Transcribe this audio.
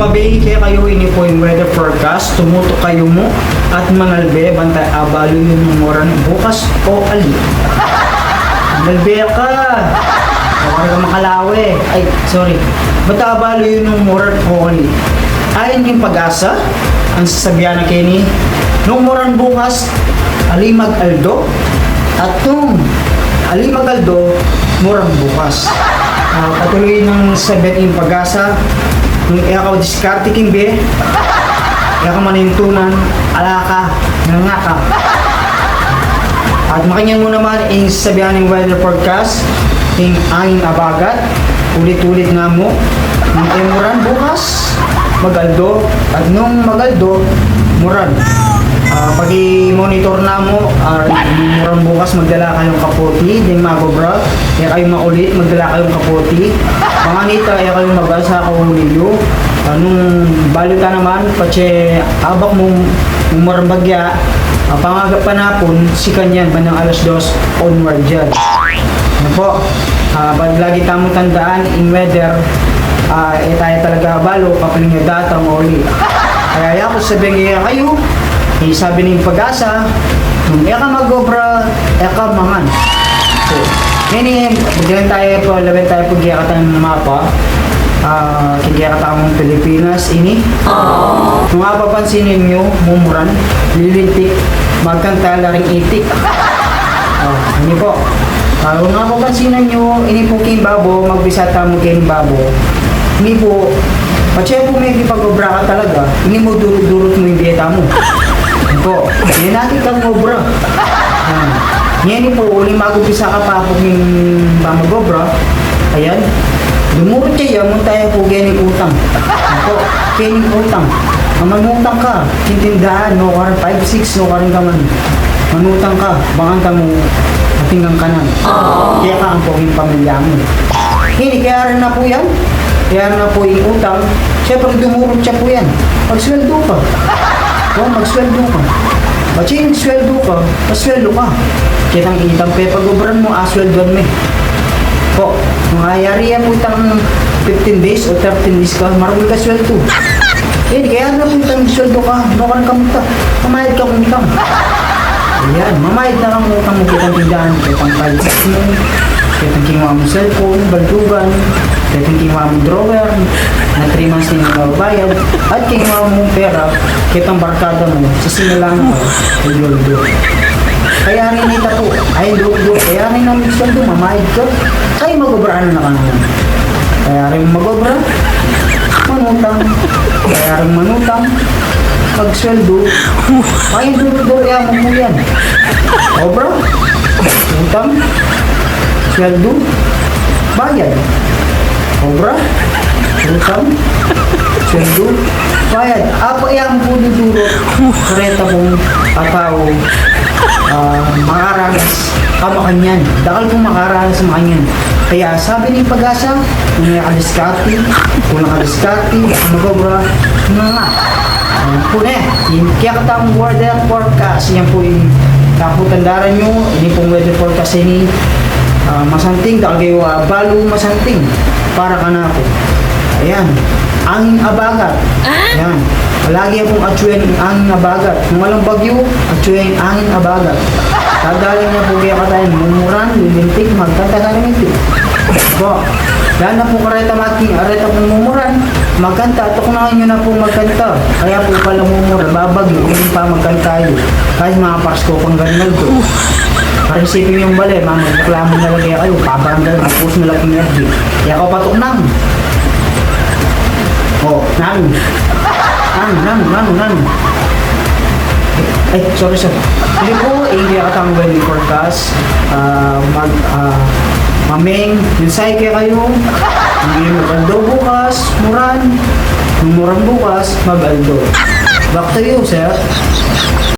Sabi kaya kayo yung weather forecast, tumuto kayo mo at manalbe, bantay abalo yun yung moran bukas o ali. Manalbe ka! Huwag ka makalawe. Ay, sorry. Bata abalo yun yung moran o ali. Ayon yung pag-asa, ang sasabihan na kini, nung moran bukas, ali mag-aldo, at nung ali mag-aldo, moran bukas. Ah, patuloy ng sabet yung pag-asa, nung ikaw diskarte king be, ikaw manintunan, ala ka, nga ka. At makinyan mo naman ang sabihan ng weather forecast, yung angin abagat, ulit-ulit nga mo, ng emuran bukas, magaldo, at nung magaldo, muran. Ah, pag i-monitor na mo, uh, bukas magdala kayong kaputi, din magobra, kaya kayo maulit, magdala kayong kaputi. Mga nita, kaya kayong mabasa ka umulilyo. Anong balita naman, patse abak mong mumurang bagya, uh, pangagap panapon, si kanyan, bandang alas dos, onward dyan. Ano po, uh, pag lagi tamong tandaan, in weather, ah eh tayo talaga balo, kapaling nga data mo uli. Kaya ako sabihin kayo, eh, sabi ng pag-asa, kung eka mag-obra, eka mangan. So, ngayon, bigyan tayo po, laban tayo po giyakatan ng mapa. Ah, kigiyakatan mong Pilipinas, ini. Kung nga papansin ninyo, mumuran, lilintik, magkanta laring itik. Oh, ini po. Ah, kung nga papansinan nyo, ini po king babo, magbisata mo king babo. Ini po, po may ipag-obra ka talaga, hindi mo durot-durot mo yung dieta mo. Po, yan natin kang obra. Yan. Ngayon po, uling mag-upisa ka pa kung yung mag-obra, ayan, dumurot siya, yaman tayo po ganing utang. Po, ganing utang. Ang manutang ka, tintindahan, no, karan 5, 6, no, karan ka man. Manutang ka, banganta mo, matinggang ka na. Kaya ka ang poging pamilya mo. Hindi, kaya rin na po yan. Kaya rin na po yung utang. Siyempre, dumurot siya po yan. Magsweldo ka. O, magsweldo ka. Yung sweldo ka, masweldo ka. Kitang itang pe, pag-ubran mo, asweldoan mo eh. Po, kung ayari yan po itang 15 days o 13 days ka, marami ka sweldo. Eh, kaya na po itang sweldo ka, nakan ka muta. Mamayad ka kung utang. Ayan, mamayad na lang utang mo kitang tindahan, kitang prices mo, kitang kinuha mo cellphone, baldugan, kitang kinuha mo drawer, na 3 months na yung bayad, at kinuha mo pera, kitang barkada mo, sa sinilang mo, ay yuldo. Kaya rin nita po, ay yuldo, kaya rin namin sweldo, mamayad ka, ay mag-obraan na ka naman. Kaya rin mag-obra, manutang, kaya rin manutang, pag sweldo, ay dulo-dulo yan mo yan. Obra, utang, sweldo, bayad. Obra, utang, sweldo, bayad. Apa yan po duduro, kareta mong ataw, uh, makaragas, kamakanyan. Dakal kong makaragas sa makanyan. Kaya sabi ni pag-asa, kung nakadiskarte, kung nakadiskarte, mag-obra, nga Ayan po na Yung kaya katang weather forecast. Yan po yung kaputandaran nyo. Ini pong weather forecast ini. ah, masanting. Dahil kayo uh, balo masanting. Para ka na po. Ayan. Angin abagat. Ayan. Palagi akong atsuyan ang angin abagat. Kung walang bagyo, atsuyan ang angin abagat. Dadali niya po kaya katayin. Mumuran, lilintik, ka ito. Po. Dahil na po kareta mati, areta pong mumuran, magkanta, tukunahan nyo na po magkanta. Kaya po pala mumura, babagyo, hindi pa magkanta yun. Kahit mga Pasko pang ganyan ko. Para isipin yung bali, mga reklamo na lang kayo, pabaranggal, tapos na yung FB. Kaya ako patok nang. Nang. Nang, nang, nang, nang. Ay, sorry sir. Hindi po, hindi ako tang wedding forecast. Ah, mag, ah, maming, minsay kaya kayo. Hindi mag-aldo bukas, muran. Nung muran bukas, mag-aldo. Back to you, sir.